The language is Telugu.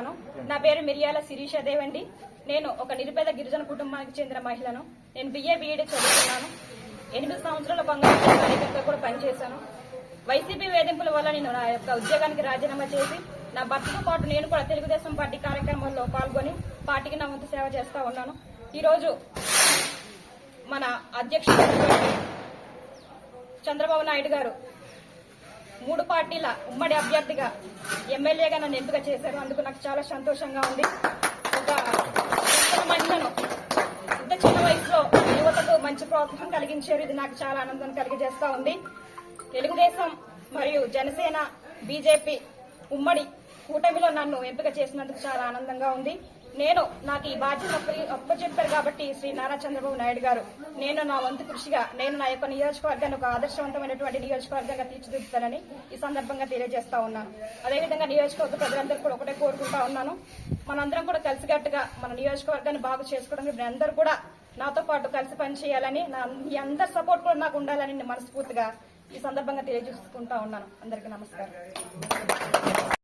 చేస్తున్నాను. నా పేరు మిరియాల శిరీష దేవండి. నేను ఒక నిరుపేద గిరిజన కుటుంబానికి చెందిన మహిళను. నేను బిఏ బీఈడీ చదువుతున్నాను. ఎనిమిది సంవత్సరాల బంగారు కార్యకర్తగా కూడా పనిచేశాను. వైసీపీ వేధింపుల వల్ల నేను నా యొక్క ఉద్యోగానికి రాజీనామా చేసి నా భర్తతో పాటు నేను కూడా తెలుగుదేశం పార్టీ కార్యక్రమాల్లో పాల్గొని పార్టీకి నా వంతు సేవ చేస్తూ ఉన్నాను. ఈరోజు మన అధ్యక్షుడు చంద్రబాబు నాయుడు గారు మూడు పార్టీల ఉమ్మడి అభ్యర్థిగా ఎమ్మెల్యేగా నన్ను ఎంపిక చేశారు. అందుకు నాకు చాలా సంతోషంగా ఉంది. ఒక మహిళను ఇంత చిన్న వయసులో యువతకు మంచి ప్రోత్సాహం కలిగించారు. ఇది నాకు చాలా ఆనందం కలిగజేస్తా ఉంది. తెలుగుదేశం మరియు జనసేన బీజేపీ ఉమ్మడి కూటమిలో నన్ను ఎంపిక చేసినందుకు చాలా ఆనందంగా ఉంది. నేను నాకు ఈ బాధ్యత అప్పచెప్పారు కాబట్టి శ్రీ నారా చంద్రబాబు నాయుడు గారు. నేను నా వంతు కృషిగా నేను నా యొక్క నియోజకవర్గాన్ని ఒక ఆదర్శవంతమైనటువంటి నియోజకవర్గంగా తీర్చిదిద్దుతానని ఈ సందర్భంగా తెలియజేస్తా ఉన్నాను. అదేవిధంగా నియోజకవర్గ ప్రజలందరూ కూడా ఒకటే కోరుకుంటా ఉన్నాను. మనందరం కూడా కలిసికట్టుగా మన నియోజకవర్గాన్ని బాగు చేసుకోవడానికి మీరు అందరూ కూడా నాతో పాటు కలిసి పనిచేయాలని నా మీ అందరి సపోర్ట్ కూడా నాకు ఉండాలని నేను మనస్ఫూర్తిగా ఈ సందర్భంగా తెలియజేసుకుంటా ఉన్నాను. అందరికీ నమస్కారం.